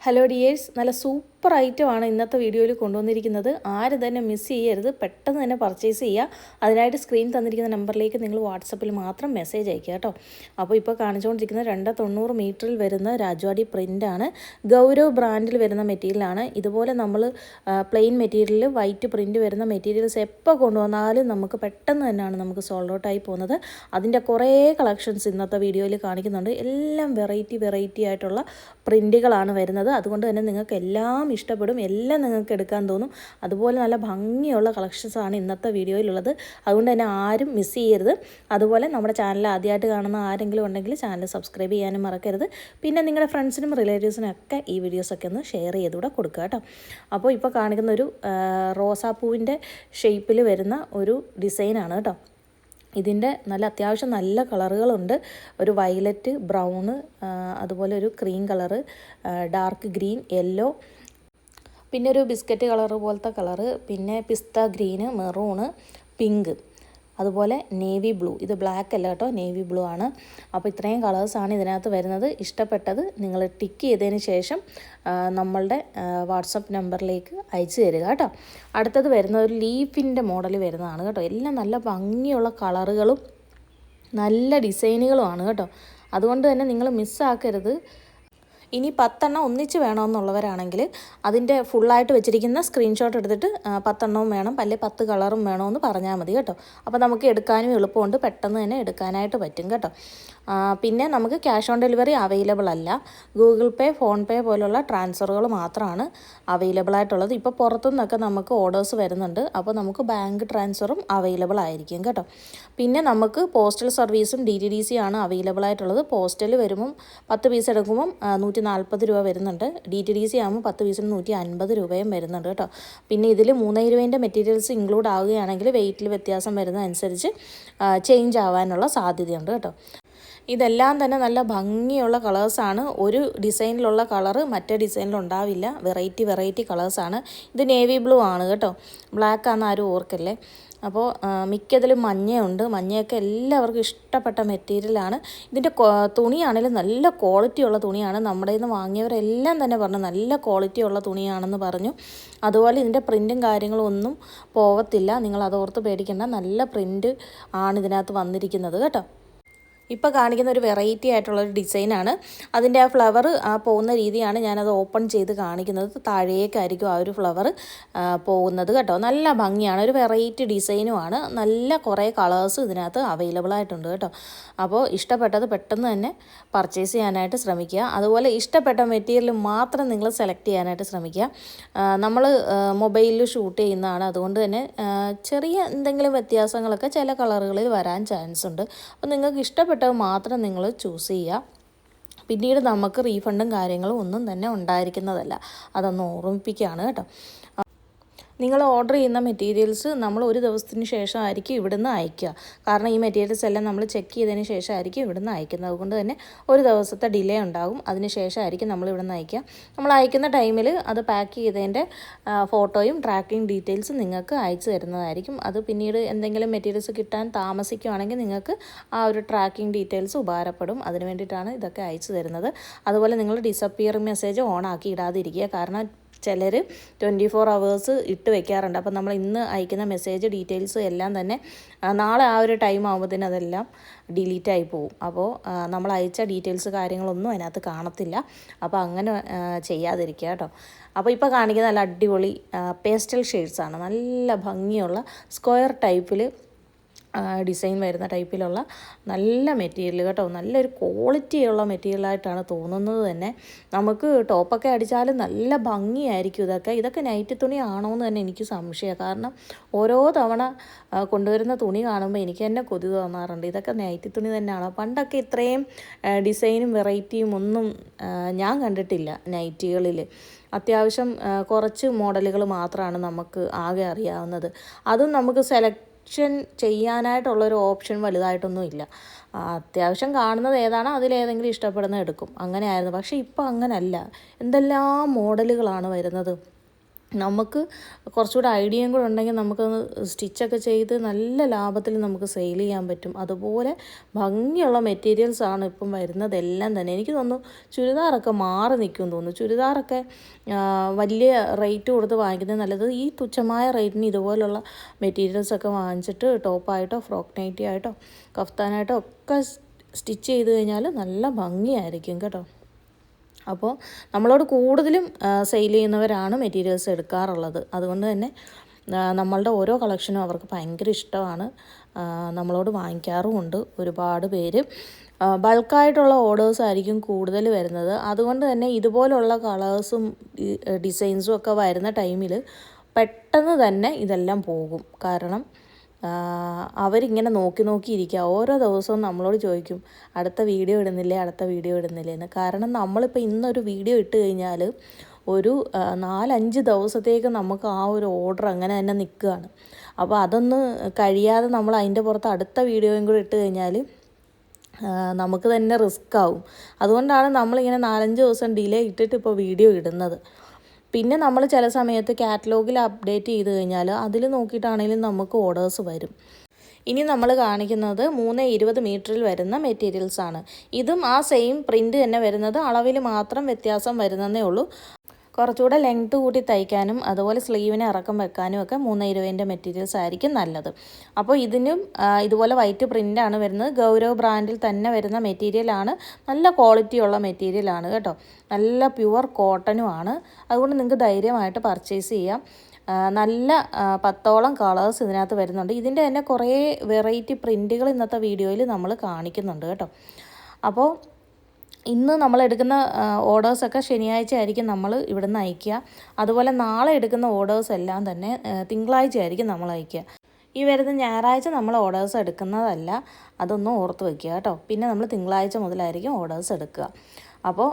Hello dears നല്ല super ഐറ്റമാണ് ഇന്നത്തെ വീഡിയോയിൽ കൊണ്ടുവന്നിരിക്കുന്നത്. ആരും തന്നെ മിസ് ചെയ്യരുത് പെട്ടെന്ന് തന്നെ പർച്ചേസ് ചെയ്യുക അതിനായിട്ട് സ്ക്രീൻ തന്നിരിക്കുന്ന നമ്പറിലേക്ക് നിങ്ങൾ വാട്സപ്പിൽ മാത്രം മെസ്സേജ് അയക്കുക കേട്ടോ. അപ്പോൾ ഇപ്പോൾ കാണിച്ചുകൊണ്ടിരിക്കുന്ന രണ്ട് തൊണ്ണൂറ് മീറ്ററിൽ വരുന്ന രാജ്വാടി പ്രിന്റാണ് ഗൗരവ് ബ്രാൻഡിൽ വരുന്ന മെറ്റീരിയലാണ് ഇതുപോലെ നമ്മൾ പ്ലെയിൻ മെറ്റീരിയലിൽ വൈറ്റ് പ്രിന്റ് വരുന്ന മെറ്റീരിയൽസ് എപ്പോൾ കൊണ്ടുവന്നാലും നമുക്ക് പെട്ടെന്ന് തന്നെയാണ് നമുക്ക് സോൾഡ് ഔട്ടായി പോകുന്നത്. അതിന്റെ കുറേ കളക്ഷൻസ് ഇന്നത്തെ വീഡിയോയിൽ കാണിക്കുന്നുണ്ട്. എല്ലാം വെറൈറ്റി വെറൈറ്റി ആയിട്ടുള്ള പ്രിന്റുകളാണ് വരുന്നത്. അതുകൊണ്ട് തന്നെ നിങ്ങൾക്ക് എല്ലാം ഇഷ്ടപ്പെടും. എല്ലാം നിങ്ങൾക്ക് എടുക്കാൻ തോന്നും. അതുപോലെ നല്ല ഭംഗിയുള്ള കളക്ഷൻസാണ് ഇന്നത്തെ വീഡിയോയിലുള്ളത്. അതുകൊണ്ട് തന്നെ ആരും മിസ് ചെയ്യരുത്. അതുപോലെ നമ്മുടെ ചാനൽ ആദ്യമായിട്ട് കാണുന്ന ആരെങ്കിലും ഉണ്ടെങ്കിൽ ചാനൽ സബ്സ്ക്രൈബ് ചെയ്യാനും മറക്കരുത്. പിന്നെ നിങ്ങളുടെ ഫ്രണ്ട്സിനും റിലേറ്റീവ്സിനും ഒക്കെ ഈ വീഡിയോസൊക്കെ ഒന്ന് ഷെയർ ചെയ്തുകൂടെ കൊടുക്കുക കേട്ടോ. അപ്പോൾ ഇപ്പോൾ കാണിക്കുന്ന ഒരു റോസാപ്പൂവിന്റെ ഷേപ്പിൽ വരുന്ന ഒരു ഡിസൈനാണ് കേട്ടോ. ഇതിന്റെ നല്ല അത്യാവശ്യം നല്ല കളറുകളുണ്ട്. ഒരു വയലറ്റ് ബ്രൗണ് അതുപോലെ ഒരു cream colour dark green yellow പിന്നെ ഒരു ബിസ്ക്കറ്റ് കളർ പോലത്തെ കളറ് പിന്നെ പിസ്ത ഗ്രീന് മെറൂണ് പിങ്ക്. അതുപോലെ നേവി ബ്ലൂ. ഇത് ബ്ലാക്ക് അല്ല കേട്ടോ നേവി ബ്ലൂ ആണ്. അപ്പോൾ ഇത്രയും കളേഴ്സാണ് ഇതിനകത്ത് വരുന്നത്. ഇഷ്ടപ്പെട്ടത് നിങ്ങൾ ടിക്ക് ചെയ്തതിന് ശേഷം നമ്മളുടെ വാട്സപ്പ് നമ്പറിലേക്ക് അയച്ചു തരിക കേട്ടോ. അടുത്തത് വരുന്ന ഒരു ലീഫിന്റെ മോഡൽ വരുന്നതാണ് കേട്ടോ. എല്ലാം നല്ല ഭംഗിയുള്ള കളറുകളും നല്ല ഡിസൈനുകളുമാണ് കേട്ടോ. അതുകൊണ്ട് തന്നെ നിങ്ങൾ മിസ്സാക്കരുത് ഇനി പത്തെണ്ണം ഒന്നിച്ച് വേണമെന്നുള്ളവരാണെങ്കിൽ അതിന്റെ ഫുള്ളായിട്ട് വെച്ചിരിക്കുന്ന സ്ക്രീൻഷോട്ട് എടുത്തിട്ട് പത്തെണ്ണവും വേണം. അല്ലെ പത്ത് കളറും വേണമെന്ന് പറഞ്ഞാൽ മതി കേട്ടോ. അപ്പോൾ നമുക്ക് എടുക്കാനും എളുപ്പമുണ്ട്. പെട്ടെന്ന് തന്നെ എടുക്കാനായിട്ട് പറ്റും കേട്ടോ. പിന്നെ നമുക്ക് ക്യാഷ് ഓൺ ഡെലിവറി അവൈലബിൾ അല്ല. ഗൂഗിൾ പേ ഫോൺ പേ പോലുള്ള ട്രാൻസ്ഫറുകൾ മാത്രമാണ് അവൈലബിൾ ആയിട്ടുള്ളത്. ഇപ്പോൾ പുറത്തുനിന്നൊക്കെ നമുക്ക് ഓർഡേഴ്സ് വരുന്നുണ്ട്. അപ്പോൾ നമുക്ക് ബാങ്ക് ട്രാൻസ്ഫറും അവൈലബിൾ ആയിരിക്കും കേട്ടോ. പിന്നെ നമുക്ക് പോസ്റ്റൽ സർവീസും ഡി ആണ് അവൈലബിൾ ആയിട്ടുള്ളത്. പോസ്റ്റൽ വരുമ്പം പത്ത് പീസ് എടുക്കുമ്പം ആ, നൂറ്റി നാൽപ്പത് രൂപ വരുന്നുണ്ട്. ഡി ടി ഡി സി ആകുമ്പോൾ പത്ത് പീസിന് നൂറ്റി അൻപത് രൂപയും വരുന്നുണ്ട് കേട്ടോ. പിന്നെ ഇതിൽ മൂന്ന് രൂപേന്റെ മെറ്റീരിയൽസ് ഇൻക്ലൂഡ് ആവുകയാണെങ്കിൽ വെയിറ്റിൽ വ്യത്യാസം വരുന്നതനുസരിച്ച് ചേഞ്ച് ആവാനുള്ള സാധ്യതയുണ്ട് കേട്ടോ. ഇതെല്ലാം തന്നെ നല്ല ഭംഗിയുള്ള കളേഴ്സാണ് ഒരു ഡിസൈനിലുള്ള കളറ് മറ്റേ ഡിസൈനിൽ ഉണ്ടാവില്ല. വെറൈറ്റി വെറൈറ്റി കളേഴ്സാണ് ഇത് നേവി ബ്ലൂ ആണ് കേട്ടോ. ബ്ലാക്ക് ആണെന്ന് ആരും ഓർക്കല്ലേ? അപ്പോൾ മിക്കതിലും മഞ്ഞയുണ്ട്. മഞ്ഞയൊക്കെ എല്ലാവർക്കും ഇഷ്ടപ്പെട്ട മെറ്റീരിയലാണ് ഇതിന്റെ തുണിയാണെങ്കിലും നല്ല ക്വാളിറ്റി ഉള്ള തുണിയാണ്. നമ്മുടെ നിന്ന് വാങ്ങിയവരെല്ലാം തന്നെ പറഞ്ഞു നല്ല ക്വാളിറ്റി ഉള്ള തുണിയാണെന്ന് പറഞ്ഞു. അതുപോലെ ഇതിന്റെ പ്രിന്റും കാര്യങ്ങളും ഒന്നും പോവത്തില്ല. നിങ്ങൾ അതോർത്ത് പേടിക്കേണ്ട. നല്ല പ്രിന്റ് ആണ് ഇതിനകത്ത് വന്നിരിക്കുന്നത് കേട്ടോ. ഇപ്പോൾ കാണിക്കുന്ന ഒരു വെറൈറ്റി ആയിട്ടുള്ള ഒരു ഡിസൈനാണ് അതിന്റെ ആ ഫ്ലവർ ആ പോകുന്ന രീതിയാണ് ഞാനത് ഓപ്പൺ ചെയ്ത് കാണിക്കുന്നത്. താഴേക്കായിരിക്കും ആ ഒരു ഫ്ലവർ പോകുന്നത് കേട്ടോ. നല്ല ഭംഗിയാണ്. ഒരു വെറൈറ്റി ഡിസൈനുമാണ് നല്ല കുറേ കളേഴ്സ് ഇതിനകത്ത് അവൈലബിൾ ആയിട്ടുണ്ട് കേട്ടോ. അപ്പോൾ ഇഷ്ടപ്പെട്ടത് പെട്ടെന്ന് തന്നെ പർച്ചേസ് ചെയ്യാനായിട്ട് ശ്രമിക്കുക. അതുപോലെ ഇഷ്ടപ്പെട്ട മെറ്റീരിയൽ മാത്രം നിങ്ങൾ സെലക്ട് ചെയ്യാനായിട്ട് ശ്രമിക്കുക. നമ്മൾ മൊബൈലിൽ ഷൂട്ട് ചെയ്യുന്നതാണ്. അതുകൊണ്ട് തന്നെ ചെറിയ എന്തെങ്കിലും വ്യത്യാസങ്ങളൊക്കെ ചില കളറുകളിൽ വരാൻ ചാൻസ് ഉണ്ട്. അപ്പോൾ നിങ്ങൾക്ക് ഇഷ്ടപ്പെട്ടത് മാത്രം നിങ്ങൾ ചൂസ് ചെയ്യുക. പിന്നീട് നമുക്ക് റീഫണ്ടും കാര്യങ്ങളും ഒന്നും തന്നെ ഉണ്ടായിരിക്കുന്നതല്ല. അതൊന്ന് ഓർമ്മിപ്പിക്കുകയാണ് കേട്ടോ. നിങ്ങൾ ഓർഡർ ചെയ്യുന്ന മെറ്റീരിയൽസ് നമ്മൾ ഒരു ദിവസത്തിന് ശേഷമായിരിക്കും ഇവിടുന്ന് അയക്കുക കാരണം ഈ മെറ്റീരിയൽസ് എല്ലാം നമ്മൾ ചെക്ക് ചെയ്തതിന് ശേഷമായിരിക്കും ഇവിടുന്ന് അയക്കുന്നത് അതുകൊണ്ട് തന്നെ ഒരു ദിവസത്തെ ഡിലേ ഉണ്ടാകും. അതിന് ശേഷമായിരിക്കും നമ്മൾ ഇവിടുന്ന് അയക്കുക നമ്മൾ അയക്കുന്ന ടൈമിൽ അത് പാക്ക് ചെയ്തതിന്റെ ഫോട്ടോയും ട്രാക്കിംഗ് ഡീറ്റെയിൽസും നിങ്ങൾക്ക് അയച്ചു തരുന്നതായിരിക്കും. അത് പിന്നീട് എന്തെങ്കിലും മെറ്റീരിയൽസ് കിട്ടാൻ താമസിക്കുകയാണെങ്കിൽ നിങ്ങൾക്ക് ആ ഒരു ട്രാക്കിംഗ് ഡീറ്റെയിൽസ് ഉപകാരപ്പെടും. അതിന് വേണ്ടിയിട്ടാണ് ഇതൊക്കെ അയച്ചു തരുന്നത്. അതുപോലെ നിങ്ങൾ ഡിസപ്പിയർ മെസ്സേജ് ഓൺ ആക്കി ഇടാതിരിക്കുക. കാരണം ചിലർ ട്വന്റി ഫോർ അവേഴ്സ് ഇട്ട് വെക്കാറുണ്ട്. അപ്പോൾ നമ്മൾ ഇന്ന് അയക്കുന്ന മെസ്സേജ് ഡീറ്റെയിൽസ് എല്ലാം തന്നെ നാളെ ആ ഒരു ടൈം ആകുമ്പോഴത്തേനും അതെല്ലാം ഡിലീറ്റ് ആയി പോകും അപ്പോൾ നമ്മൾ അയച്ച ഡീറ്റെയിൽസ് കാര്യങ്ങളൊന്നും അതിനകത്ത് കാണത്തില്ല. അപ്പോൾ അങ്ങനെ ചെയ്യാതിരിക്കുക കേട്ടോ. അപ്പോൾ ഇപ്പോൾ കാണിക്കുന്ന നല്ല അടിപൊളി പേസ്റ്റൽ ഷെയ്ഡ്സാണ്. നല്ല ഭംഗിയുള്ള സ്ക്വയർ ടൈപ്പിൽ ഡിസൈൻ വരുന്ന ടൈപ്പിലുള്ള നല്ല മെറ്റീരിയൽ കേട്ടോ. നല്ലൊരു ക്വാളിറ്റിയുള്ള മെറ്റീരിയലായിട്ടാണ് തോന്നുന്നത് തന്നെ. നമുക്ക് ടോപ്പൊക്കെ അടിച്ചാലും നല്ല ഭംഗിയായിരിക്കും ഇതൊക്കെ. ഇതൊക്കെ നൈറ്റ് തുണി ആണോ എന്ന് തന്നെ എനിക്ക് സംശയമാണ്. കാരണം ഓരോ തവണ കൊണ്ടുവരുന്ന തുണി കാണുമ്പോൾ എനിക്ക് തന്നെ കൊതി തോന്നാറുണ്ട്. ഇതൊക്കെ നൈറ്റ് തുണി തന്നെയാണോ? പണ്ടൊക്കെ ഇത്രയും ഡിസൈനും വെറൈറ്റിയും ഒന്നും ഞാൻ കണ്ടിട്ടില്ല നൈറ്റികളിൽ. അത്യാവശ്യം കുറച്ച് മോഡലുകൾ മാത്രമാണ് നമുക്ക് ആകെ അറിയാവുന്നത്. അതും നമുക്ക് സെലക്ട് ഓപ്ഷൻ ചെയ്യാനായിട്ടുള്ളൊരു ഓപ്ഷൻ വലുതായിട്ടൊന്നും ഇല്ല അത്യാവശ്യം കാണുന്നത് ഏതാണോ? അതിലേതെങ്കിലും ഇഷ്ടപ്പെടുന്ന എടുക്കും. അങ്ങനെയായിരുന്നു. പക്ഷേ ഇപ്പോൾ അങ്ങനല്ല. എന്തെല്ലാം മോഡലുകളാണ് വരുന്നത്? നമുക്ക് കുറച്ചുകൂടെ ഐഡിയയും കൂടെ ഉണ്ടെങ്കിൽ നമുക്കത് സ്റ്റിച്ചൊക്കെ ചെയ്ത് നല്ല ലാഭത്തിൽ നമുക്ക് സെയിൽ ചെയ്യാൻ പറ്റും. അതുപോലെ ഭംഗിയുള്ള മെറ്റീരിയൽസ് ആണ് ഇപ്പം വരുന്നതെല്ലാം തന്നെ. എനിക്ക് തോന്നുന്നു ചുരിദാറൊക്കെ മാറി നിൽക്കും തോന്നുന്നു. ചുരിദാറൊക്കെ വലിയ റേറ്റ് കൊടുത്ത് വാങ്ങിക്കുന്നത് നല്ലത്. ഈ തുച്ഛമായ റേറ്റിന് ഇതുപോലുള്ള മെറ്റീരിയൽസൊക്കെ വാങ്ങിച്ചിട്ട് ടോപ്പായിട്ടോ ഫ്രോക്ക് നൈറ്റി ആയിട്ടോ കഫ്താനായിട്ടോ ഒക്കെ സ്റ്റിച്ച് ചെയ്ത് കഴിഞ്ഞാൽ നല്ല ഭംഗിയായിരിക്കും കേട്ടോ. അപ്പോൾ നമ്മളോട് കൂടുതലും സെയിൽ ചെയ്യുന്നവരാണ് മെറ്റീരിയൽസ് എടുക്കാറുള്ളത്. അതുകൊണ്ട് തന്നെ നമ്മളുടെ ഓരോ കളക്ഷനും അവർക്ക് ഭയങ്കര ഇഷ്ടമാണ്. നമ്മളോട് വാങ്ങിക്കാറുമുണ്ട് ഒരുപാട് പേര്. ബൾക്കായിട്ടുള്ള ഓർഡേഴ്സ് ആയിരിക്കും കൂടുതൽ വരുന്നത്. അതുകൊണ്ട് തന്നെ ഇതുപോലുള്ള കളേഴ്സും ഡിസൈൻസും ഒക്കെ വരുന്ന ടൈമിൽ പെട്ടെന്ന് തന്നെ ഇതെല്ലാം പോകും. കാരണം അവരിങ്ങനെ നോക്കി നോക്കി ഇരിക്കുക. ഓരോ ദിവസവും നമ്മളോട് ചോദിക്കും അടുത്ത വീഡിയോ ഇടുന്നില്ലേ? അടുത്ത വീഡിയോ ഇടുന്നില്ലേ? എന്ന്. കാരണം നമ്മളിപ്പോൾ ഇന്നൊരു വീഡിയോ ഇട്ട് കഴിഞ്ഞാൽ ഒരു നാലഞ്ച് ദിവസത്തേക്ക് നമുക്ക് ആ ഒരു ഓർഡർ അങ്ങനെ തന്നെ നിൽക്കുകയാണ്. അപ്പോൾ അതൊന്ന് കഴിയാതെ നമ്മൾ അതിന്റെ പുറത്ത് അടുത്ത വീഡിയോയും കൂടി ഇട്ട് കഴിഞ്ഞാൽ നമുക്ക് തന്നെ റിസ്ക് ആവും അതുകൊണ്ടാണ് നമ്മളിങ്ങനെ നാലഞ്ച് ദിവസം ഡിലേ ഇട്ടിട്ട് ഇപ്പോൾ വീഡിയോ ഇടുന്നത്. പിന്നെ നമ്മൾ ചില സമയത്ത് കാറ്റലോഗിൽ അപ്ഡേറ്റ് ചെയ്ത് കഴിഞ്ഞാൽ അതിൽ നോക്കിയിട്ടാണെങ്കിലും നമുക്ക് ഓർഡേഴ്സ് വരും. ഇനി നമ്മൾ കാണിക്കുന്നത് മൂന്ന് ഇരുപത് മീറ്ററിൽ വരുന്ന മെറ്റീരിയൽസ് ആണ്. ഇതും ആ സെയിം പ്രിന്റ് തന്നെ വരുന്നത്. അളവിൽ മാത്രം വ്യത്യാസം വരുന്നതേ ഉള്ളൂ. കുറച്ചുകൂടെ ലെങ്ത്ത് കൂട്ടി തയ്ക്കാനും അതുപോലെ സ്ലീവിന് ഇറക്കം വെക്കാനും ഒക്കെ മൂന്ന് ഇരുപതിന്റെ മെറ്റീരിയൽസ് ആയിരിക്കും നല്ലത്. അപ്പോൾ ഇതിനും ഇതുപോലെ വൈറ്റ് പ്രിന്റാണ് വരുന്നത്. ഗൗരവ് ബ്രാൻഡിൽ തന്നെ വരുന്ന മെറ്റീരിയലാണ് നല്ല ക്വാളിറ്റിയുള്ള മെറ്റീരിയലാണ് കേട്ടോ. നല്ല പ്യുവർ കോട്ടനുമാണ് അതുകൊണ്ട് നിങ്ങൾക്ക് ധൈര്യമായിട്ട് പർച്ചേസ് ചെയ്യാം. നല്ല പത്തോളം കളേഴ്സ് ഇതിനകത്ത് വരുന്നുണ്ട്. ഇതിന്റെ തന്നെ കുറേ വെറൈറ്റി പ്രിന്റുകൾ ഇന്നത്തെ വീഡിയോയിൽ നമ്മൾ കാണിക്കുന്നുണ്ട് കേട്ടോ. അപ്പോൾ ഇന്ന് നമ്മൾ എടുക്കുന്ന ഓർഡേഴ്സൊക്കെ ശനിയാഴ്ച ആയിരിക്കും നമ്മൾ ഇവിടുന്ന് അയക്കുക. അതുപോലെ നാളെ എടുക്കുന്ന ഓർഡേഴ്സ് എല്ലാം തന്നെ തിങ്കളാഴ്ച ആയിരിക്കും നമ്മൾ അയക്കുക. ഈ വരുന്ന ഞായറാഴ്ച നമ്മൾ ഓർഡേഴ്സ് എടുക്കുന്നതല്ല അതൊന്നും ഓർത്ത് വയ്ക്കുക കേട്ടോ. പിന്നെ നമ്മൾ തിങ്കളാഴ്ച മുതലായിരിക്കും ഓർഡേഴ്സ് എടുക്കുക. അപ്പോൾ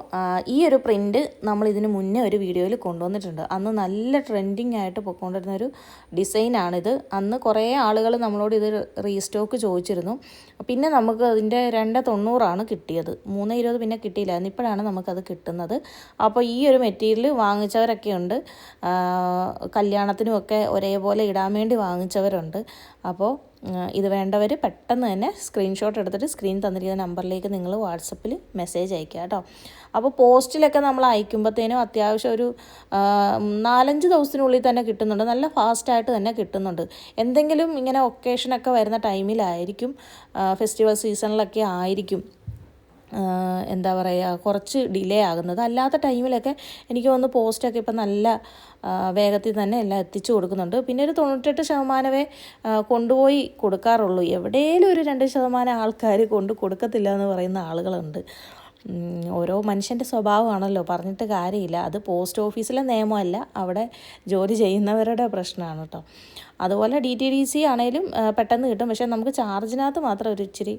ഈ ഒരു പ്രിന്റ് നമ്മൾ ഇതിന് മുന്നേ ഒരു വീഡിയോയിൽ കൊണ്ടുവന്നിട്ടുണ്ട്. അന്ന് നല്ല ട്രെൻഡിങ് ആയിട്ട് പൊയ്ക്കൊണ്ടിരുന്ന ഒരു ഡിസൈനാണിത് അന്ന് കുറേ ആളുകൾ നമ്മളോട് ഇത് റീസ്റ്റോക്ക് ചോദിച്ചിരുന്നു. പിന്നെ നമുക്ക് അതിന്റെ രണ്ട് തൊണ്ണൂറാണ് കിട്ടിയത്. മൂന്ന് ഇരുപത് പിന്നെ കിട്ടിയില്ലായിരുന്നു. ഇപ്പോഴാണ് നമുക്കത് കിട്ടുന്നത്. അപ്പോൾ ഈ ഒരു മെറ്റീരിയൽ വാങ്ങിച്ചവരൊക്കെ ഉണ്ട്. കല്യാണത്തിനുമൊക്കെ ഒരേപോലെ ഇടാൻ വേണ്ടി വാങ്ങിച്ചവരുണ്ട്. അപ്പോൾ ഇത് വേണ്ടവർ പെട്ടെന്ന് തന്നെ സ്ക്രീൻഷോട്ട് എടുത്തിട്ട് സ്ക്രീൻ തന്നിരിക്കുന്ന നമ്പറിലേക്ക് നിങ്ങൾ വാട്സപ്പിൽ മെസ്സേജ് അയക്കുക കേട്ടോ. അപ്പോൾ പോസ്റ്റിലൊക്കെ നമ്മൾ അയക്കുമ്പോഴത്തേനും അത്യാവശ്യം ഒരു നാലഞ്ച് ദിവസത്തിനുള്ളിൽ തന്നെ കിട്ടുന്നുണ്ട്. നല്ല ഫാസ്റ്റായിട്ട് തന്നെ കിട്ടുന്നുണ്ട്. എന്തെങ്കിലും ഇങ്ങനെ ഒക്കേഷനൊക്കെ വരുന്ന ടൈമിലായിരിക്കും ഫെസ്റ്റിവൽ സീസണിലൊക്കെ ആയിരിക്കും. എന്താ പറയുക കുറച്ച് ഡിലേ ആകുന്നത്. അല്ലാത്ത ടൈമിലൊക്കെ എനിക്ക് തോന്നുന്നു പോസ്റ്റൊക്കെ ഇപ്പം നല്ല വേഗത്തിൽ തന്നെ എല്ലാം എത്തിച്ചു കൊടുക്കുന്നുണ്ട്. പിന്നെ ഒരു തൊണ്ണൂറ്റെട്ട് ശതമാനമേ കൊണ്ടുപോയി കൊടുക്കാറുള്ളൂ. എവിടെയെങ്കിലും ഒരു രണ്ട് ശതമാനം ആൾക്കാർ കൊണ്ട് കൊടുക്കത്തില്ല എന്ന് പറയുന്ന ആളുകളുണ്ട്. ഓരോ മനുഷ്യന്റെ സ്വഭാവമാണല്ലോ. പറഞ്ഞിട്ട് കാര്യമില്ല. അത് പോസ്റ്റ് ഓഫീസിലെ നിയമമല്ല. അവിടെ ജോലി ചെയ്യുന്നവരുടെ പ്രശ്നമാണ് കേട്ടോ അതുപോലെ ഡി ടി ഡി സി ആണേലും പെട്ടെന്ന് കിട്ടും. പക്ഷേ നമുക്ക് ചാർജിനകത്ത് മാത്രം ഒരു ഇച്ചിരി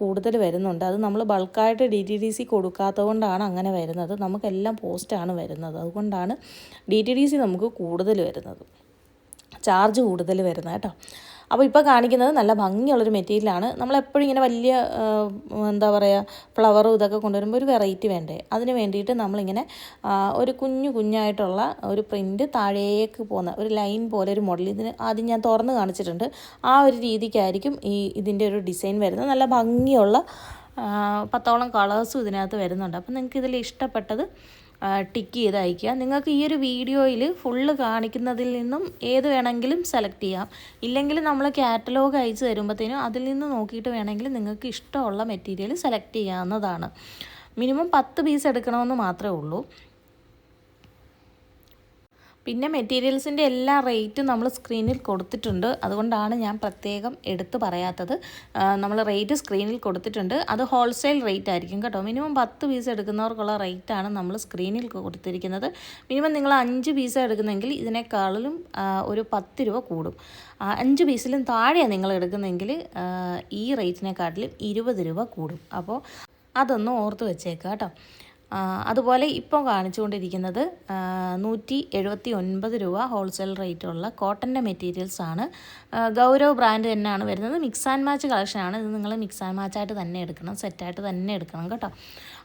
കൂടുതൽ വരുന്നുണ്ട്. അത് നമ്മൾ ബൾക്കായിട്ട് ഡി ടി ഡി സി കൊടുക്കാത്തത് കൊണ്ടാണ് അങ്ങനെ വരുന്നത്. നമുക്കെല്ലാം പോസ്റ്റാണ് വരുന്നത്. അതുകൊണ്ടാണ് ഡി ടി ഡി സി നമുക്ക് കൂടുതൽ വരുന്നത്. ചാർജ് കൂടുതൽ വരുന്നത് കേട്ടോ. അപ്പോൾ ഇപ്പോൾ കാണിക്കുന്നത് നല്ല ഭംഗിയുള്ളൊരു മെറ്റീരിയലാണ്. നമ്മളെപ്പോഴും ഇങ്ങനെ വലിയ എന്താ പറയുക ഫ്ലവറും ഇതൊക്കെ കൊണ്ടുവരുമ്പോൾ ഒരു വെറൈറ്റി വേണ്ടേ? അതിന് വേണ്ടിയിട്ട് നമ്മളിങ്ങനെ ഒരു കുഞ്ഞു കുഞ്ഞായിട്ടുള്ള ഒരു പ്രിന്റ് താഴേക്ക് പോകുന്ന ഒരു ലൈൻ പോലെ ഒരു മോഡൽ ഇതിന് ആദ്യം ഞാൻ തുറന്ന് കാണിച്ചിട്ടുണ്ട്. ആ ഒരു രീതിക്കായിരിക്കും ഈ ഇതിന്റെ ഒരു ഡിസൈൻ വരുന്നത്. നല്ല ഭംഗിയുള്ള പത്തോളം കളേഴ്സും ഇതിനകത്ത് വരുന്നുണ്ട്. അപ്പം നിങ്ങൾക്ക് ഇതിൽ ഇഷ്ടപ്പെട്ടത് ടിക്ക് ചെയ്ത് അയയ്ക്കുക. നിങ്ങൾക്ക് ഈ ഒരു വീഡിയോയിൽ ഫുള്ള് കാണിക്കുന്നതിൽ നിന്നും ഏത് വേണമെങ്കിലും സെലക്ട് ചെയ്യാം. ഇല്ലെങ്കിൽ നമ്മൾ കാറ്റലോഗ് അയച്ചു തരുമ്പോഴത്തേനും അതിൽ നിന്ന് നോക്കിയിട്ട് വേണമെങ്കിൽ നിങ്ങൾക്ക് ഇഷ്ടമുള്ള മെറ്റീരിയൽ സെലക്ട് ചെയ്യാവുന്നതാണ്. മിനിമം പത്ത് പീസ് എടുക്കണമെന്ന് മാത്രമേ ഉള്ളൂ. പിന്നെ മെറ്റീരിയൽസിന്റെ എല്ലാ റേറ്റും നമ്മൾ സ്ക്രീനിൽ കൊടുത്തിട്ടുണ്ട്. അതുകൊണ്ടാണ് ഞാൻ പ്രത്യേകം എടുത്തു പറയാത്തത്. നമ്മൾ റേറ്റ് സ്ക്രീനിൽ കൊടുത്തിട്ടുണ്ട്. അത് ഹോൾസെയിൽ റേറ്റ് ആയിരിക്കും കേട്ടോ. മിനിമം പത്ത് പീസ് എടുക്കുന്നവർക്കുള്ള റേറ്റാണ് നമ്മൾ സ്ക്രീനിൽ കൊടുത്തിരിക്കുന്നത്. മിനിമം നിങ്ങൾ അഞ്ച് പീസ് എടുക്കുന്നെങ്കിൽ ഇതിനേക്കാളിലും ഒരു പത്ത് രൂപ കൂടും. അഞ്ച് പീസിലും താഴെയാണ് നിങ്ങൾ എടുക്കുന്നെങ്കിൽ ഈ റേറ്റിനെക്കാട്ടിലും ഇരുപത് രൂപ കൂടും. അപ്പോൾ അതൊന്നും ഓർത്ത് വെച്ചേക്കാം കേട്ടോ. അതുപോലെ ഇപ്പോൾ കാണിച്ചുകൊണ്ടിരിക്കുന്നത് നൂറ്റി എഴുപത്തി ഒൻപത് രൂപ ഹോൾസെയിൽ റേറ്റുള്ള കോട്ടന്റെ മെറ്റീരിയൽസ് ആണ്. ഗൗരവ് ബ്രാൻഡ് തന്നെയാണ് വരുന്നത്. മിക്സ് ആൻഡ് മാച്ച് കളക്ഷനാണ് ഇത് നിങ്ങൾ മിക്സ് ആൻഡ് മാച്ചായിട്ട് തന്നെ എടുക്കണം സെറ്റായിട്ട് തന്നെ എടുക്കണം കേട്ടോ.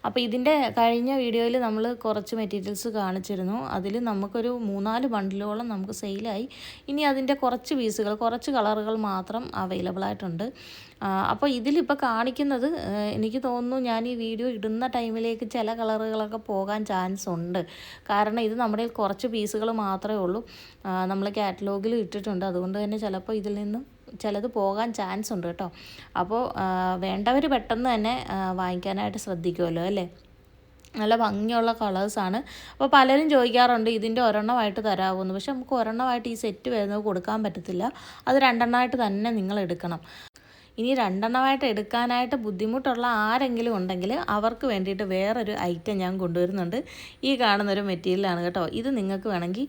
അപ്പോൾ ഇതിന്റെ കഴിഞ്ഞ വീഡിയോയിൽ നമ്മൾ കുറച്ച് മെറ്റീരിയൽസ് കാണിച്ചിരുന്നു. അതിൽ നമുക്കൊരു മൂന്നാൽ ബണ്ടിലോളം നമുക്ക് സെയിലായി ഇനി അതിന്റെ കുറച്ച് പീസുകൾ കുറച്ച് കളറുകൾ മാത്രം അവൈലബിൾ ആയിട്ടുണ്ട്. അപ്പോൾ ഇതിലിപ്പോൾ കാണിക്കുന്നത് എനിക്ക് തോന്നുന്നു ഞാൻ ഈ വീഡിയോ ഇടുന്ന ടൈമിലേക്ക് ചില കളറുകളൊക്കെ പോകാൻ ചാൻസ് ഉണ്ട്. കാരണം ഇത് നമ്മുടെ കുറച്ച് പീസുകൾ മാത്രമേ ഉള്ളൂ. നമ്മൾ കാറ്റലോഗിൽ ഇട്ടിട്ടുണ്ട്. അതുകൊണ്ട് തന്നെ ചിലപ്പോൾ ഇതിൽ നിന്നും ചിലത് പോകാൻ ചാൻസ് ഉണ്ട് കേട്ടോ. അപ്പോൾ വേണ്ടവർ പെട്ടെന്ന് തന്നെ വാങ്ങിക്കാനായിട്ട് ശ്രദ്ധിക്കുമല്ലോ അല്ലേ? നല്ല ഭംഗിയുള്ള കളേഴ്സാണ് അപ്പോൾ പലരും ചോദിക്കാറുണ്ട് ഇതിന്റെ ഒരെണ്ണമായിട്ട് തരാമോന്ന് പക്ഷെ നമുക്ക് ഒരെണ്ണമായിട്ട് ഈ സെറ്റ് വരുന്നത് കൊടുക്കാൻ പറ്റത്തില്ല. അത് രണ്ടെണ്ണമായിട്ട് തന്നെ നിങ്ങൾ എടുക്കണം. ഇനി രണ്ടെണ്ണമായിട്ട് എടുക്കാനായിട്ട് ബുദ്ധിമുട്ടുള്ള ആരെങ്കിലും ഉണ്ടെങ്കിൽ അവർക്ക് വേണ്ടിയിട്ട് വേറൊരു ഐറ്റം ഞാൻ കൊണ്ടുവരുന്നുണ്ട്. ഈ കാണുന്നൊരു മെറ്റീരിയലാണ് കേട്ടോ. ഇത് നിങ്ങൾക്ക് വേണമെങ്കിൽ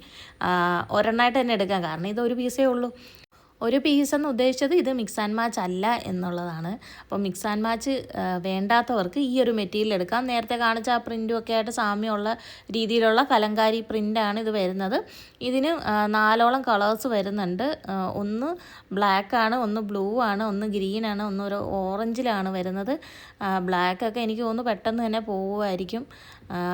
ഒരെണ്ണമായിട്ട് തന്നെ എടുക്കാം. കാരണം ഇത് ഒരു പീസേ ഉള്ളൂ. ഒരു പീസ് എന്ന് ഉദ്ദേശിച്ചത് ഇത് മിക്സ് ആൻഡ് മാച്ച് അല്ല എന്നുള്ളതാണ്. അപ്പോൾ മിക്സ് ആൻഡ് മാച്ച് വേണ്ടാത്തവർക്ക് ഈ ഒരു മെറ്റീരിയൽ എടുക്കാം. നേരത്തെ കാണിച്ച ആ പ്രിന്റും ഒക്കെ ആയിട്ട് സാമ്യമുള്ള രീതിയിലുള്ള കലങ്കാരി പ്രിന്റാണ് ഇത് വരുന്നത്. ഇതിന് നാലോളം കളേഴ്സ് വരുന്നുണ്ട്. ഒന്ന് ബ്ലാക്ക് ആണ് ഒന്ന് ബ്ലൂ ആണ് ഒന്ന് ഗ്രീൻ ആണ് ഒന്ന് ഒരു ഓറഞ്ചിലാണ് വരുന്നത്. ബ്ലാക്ക് ഒക്കെ എനിക്ക് തോന്നുന്നു പെട്ടെന്ന് തന്നെ പോവുമായിരിക്കും.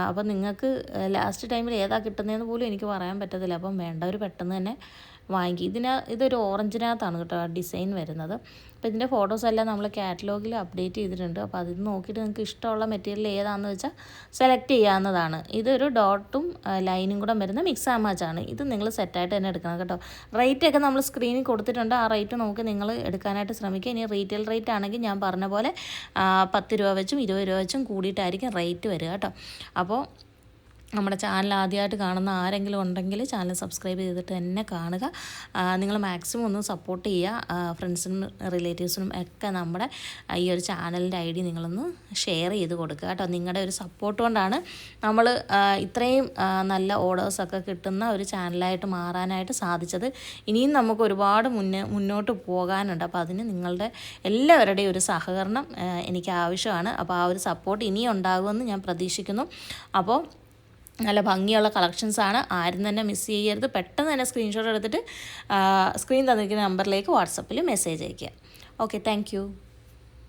അപ്പം നിങ്ങൾക്ക് ലാസ്റ്റ് ടൈമിൽ ഏതാ കിട്ടുന്നതെന്ന് പോലും എനിക്ക് പറയാൻ പറ്റത്തില്ല. അപ്പം വേണ്ടവർ പെട്ടെന്ന് തന്നെ വാങ്ങിക്കും. ഇതിന് ഇതൊരു ഓറഞ്ചിനകത്താണ് കേട്ടോ ഡിസൈൻ വരുന്നത്. അപ്പോൾ ഇതിന്റെ ഫോട്ടോസ് എല്ലാം നമ്മൾ കാറ്റലോഗിൽ അപ്ഡേറ്റ് ചെയ്തിട്ടുണ്ട്. അപ്പോൾ അതിൽ നോക്കിയിട്ട് നിങ്ങൾക്ക് ഇഷ്ടമുള്ള മെറ്റീരിയൽ ഏതാണെന്ന് വെച്ചാൽ സെലക്ട് ചെയ്യാവുന്നതാണ്. ഇതൊരു ഡോട്ടും ലൈനും കൂടെ വരുന്ന മിക്സ് ആൻഡ് മാച്ച് ആണ് ഇത് നിങ്ങൾ സെറ്റായിട്ട് തന്നെ എടുക്കണം കേട്ടോ. റേറ്റ് ഒക്കെ നമ്മൾ സ്ക്രീനിൽ കൊടുത്തിട്ടുണ്ട്. ആ റേറ്റ് നമുക്ക് നിങ്ങൾ എടുക്കാനായിട്ട് ശ്രമിക്കുക. ഇനി റീറ്റെയിൽ റേറ്റ് ആണെങ്കിൽ ഞാൻ പറഞ്ഞ പോലെ പത്ത് രൂപ വെച്ചും ഇരുപത് രൂപ വെച്ചും കൂടിയിട്ടായിരിക്കും റേറ്റ് വരിക കേട്ടോ. അപ്പോൾ നമ്മുടെ ചാനൽ ആദ്യമായിട്ട് കാണുന്ന ആരെങ്കിലും ഉണ്ടെങ്കിൽ ചാനൽ സബ്സ്ക്രൈബ് ചെയ്തിട്ട് തന്നെ കാണുക. നിങ്ങൾ മാക്സിമം ഒന്ന് സപ്പോർട്ട് ചെയ്യുക. ഫ്രണ്ട്സിനും റിലേറ്റീവ്സിനും ഒക്കെ നമ്മുടെ ഈ ഒരു ചാനലിന്റെ ഐ ഡി നിങ്ങളൊന്ന് ഷെയർ ചെയ്ത് കൊടുക്കുക കേട്ടോ. നിങ്ങളുടെ ഒരു സപ്പോർട്ട് കൊണ്ടാണ് നമ്മൾ ഇത്രയും നല്ല ഓർഡേഴ്സൊക്കെ കിട്ടുന്ന ഒരു ചാനലായിട്ട് മാറാനായിട്ട് സാധിച്ചത്. ഇനിയും നമുക്ക് ഒരുപാട് മുന്നേ മുന്നോട്ട് പോകാനുണ്ട്. അപ്പോൾ അതിന് നിങ്ങളുടെ എല്ലാവരുടെയും ഒരു സഹകരണം എനിക്ക് ആവശ്യമാണ്. അപ്പോൾ ആ ഒരു സപ്പോർട്ട് ഇനിയും ഉണ്ടാകുമെന്ന് ഞാൻ പ്രതീക്ഷിക്കുന്നു. അപ്പോൾ നല്ല ഭംഗിയുള്ള കളക്ഷൻസ് ആണ്. ആരും തന്നെ മിസ് ചെയ്യരുത്. പെട്ടെന്ന് തന്നെ സ്ക്രീൻഷോട്ട് എടുത്തിട്ട് സ്ക്രീൻ തന്നിരിക്കുന്ന നമ്പറിലേക്ക് വാട്സപ്പിൽ മെസ്സേജ് അയയ്ക്കുക. Okay thank